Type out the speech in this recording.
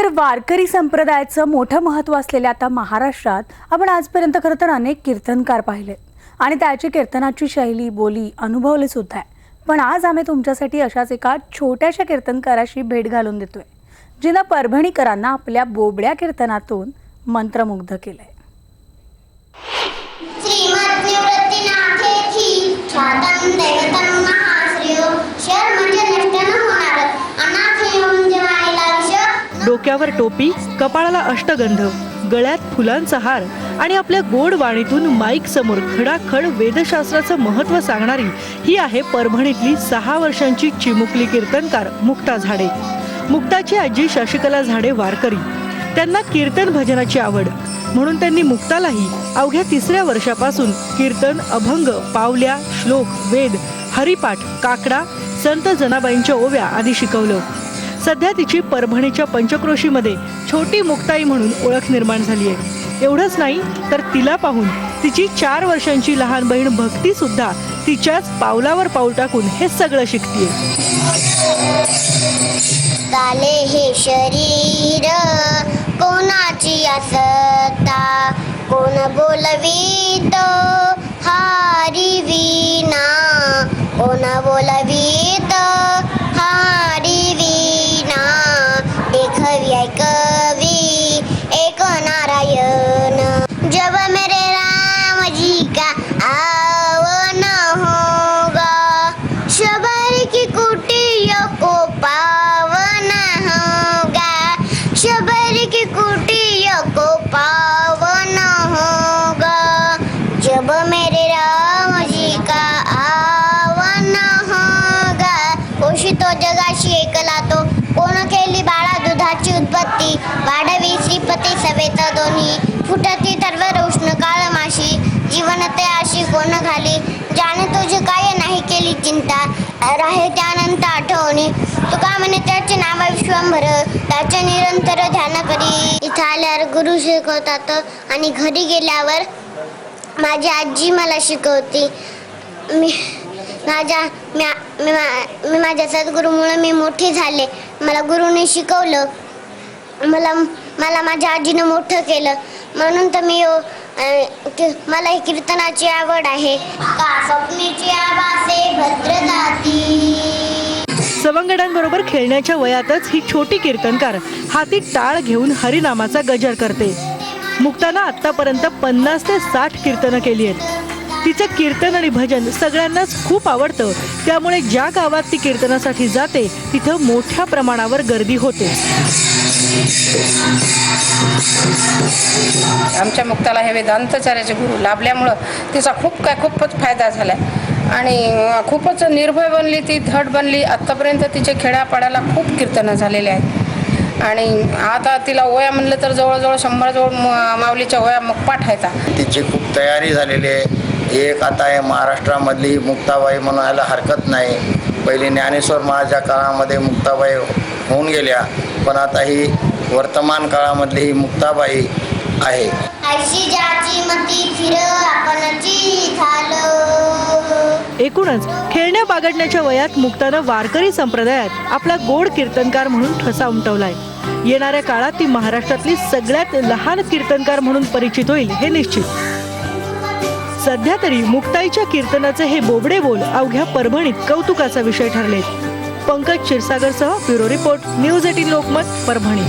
तर वारकरी संप्रदायाचं मोठं महत्त्व असलेल्या आता महाराष्ट्रात आपण आजपर्यंत खरं तर अनेक कीर्तनकार पाहिले. आणि त्याची कीर्तनाची शैली बोली अनुभवले सुद्धा आहे. पण आज आम्ही तुमच्यासाठी अशाच एका छोट्याशा कीर्तनकाराशी भेट घालून देतोय जिनं परभणीकरांना आपल्या बोबड्या कीर्तनातून मंत्रमुग्ध केलंय. डोक्यावर टोपी कपाळाला अष्टगंध गळ्यात फुलांचा हार आणि आपल्या गोड वाणीतून माईक समोर खडाखड वेदशास्त्राचं महत्त्व सांगणारी ही आहे परभणीतली सहा वर्षांची चिमुकली कीर्तनकार मुक्ता झाडे. मुक्ताची आजी शशिकला झाडे वारकरी. त्यांना कीर्तन भजनाची आवड. म्हणून त्यांनी मुक्तालाही अवघ्या तिसऱ्या वर्षापासून कीर्तन अभंग पावल्या श्लोक वेद हरिपाठ काकडा संत जनाबाईंच्या ओव्या आदी शिकवलं. सध्या तिची परभणीच्या पंचक्रोशीमध्ये छोटी मुक्ताई म्हणून ओळख निर्माण झाली आहे. एवढंच नाही तर तिला पाहून तिची चार वर्षांची लहान बहीण भक्ती सुद्धा तिच्याच पावलावर पाऊल टाकून हे सगळं शिकतीये. झाले हे शरीर कोणाची असता कोण बोलवीत हारी विना. को पावन होगा जब मेरे राम जी का आवन होगा। पोषितो जगाशी एकला तो कोण केली बाळा दुधाची उत्पत्ती? वाढवी श्रीपती सवेत दोन्ही। फुटती तरवर उष्ण काळ माशी जीवनते अशी कोण घाली? जाणे तुझी काय नाही केली चिंता? राहे त्यानंतर आठवणी. तुका म्हणे त्याचे नाव विश्वंभर? त्याचे निरंतर ध्यान करी. इथं आल्यावर गुरु शिकवतात आणि घरी गेल्यावर माझी आजी मला शिकवते. मी माझ्या मी मी मा- मी माझ्या सद्गुरूमुळे मी मोठी झाले. मला गुरुने शिकवलं. मला मला माझ्या आजीनं मोठं केलं. म्हणून तर मी मला ही कीर्तनाची आवड आहे. का स्वप्नेची सवंगड्यांबरोबर खेळण्याच्या वयातच ही छोटी कीर्तनकार हाती टाळ घेऊन हरिनामाचा गजर करते. मुक्तानं आतापर्यंत पन्नास ते साठ कीर्तनं केली आहेत. तिचं कीर्तन आणि भजन सगळ्यांनाच खूप आवडतं. त्यामुळे ज्या गावात ती कीर्तनासाठी जाते तिथं मोठ्या प्रमाणावर गर्दी होते. आमच्या मुक्ताला हे वेदांतचार्याचे गुरु लाभल्यामुळं तिचा खूप काय खूपच फायदा झाला आणि खूपच निर्भय बनली ती धड बनली. आत्तापर्यंत तिचे खेड्यापाड्याला खूप कीर्तनं झालेले आहेत. आणि आता तिला ओया म्हणलं तर जवळजवळ शंभरजवळ म- माऊलीच्या ओया मुखपाठ आहेत. तिची खूप तयारी झालेली आहे. एक आता आहे महाराष्ट्रामधली मुक्ताबाई म्हणायला हरकत नाही. पहिली ज्ञानेश्वर महाराजच्या काळामध्ये मुक्ताबाई होऊन गेल्या पण आता ही वर्तमान काळामधली ही मुक्ताबाई आहे. एकूणच खेळण्या बागडण्याच्या वयात मुक्तानं वारकरी संप्रदायात आपला गोड कीर्तनकार म्हणून ठसा उमटवलाय. येणाऱ्या काळात ती महाराष्ट्रातली सगळ्यात लहान कीर्तनकार म्हणून परिचित होईल हे निश्चित. सध्या तरी मुक्ताईच्या कीर्तनाचे हे बोबडे बोल अवघ्या परभणीत कौतुकाचा विषय ठरले पंकज क्षीरसागर सह bureau report news eighteen Lokmat Parbhani.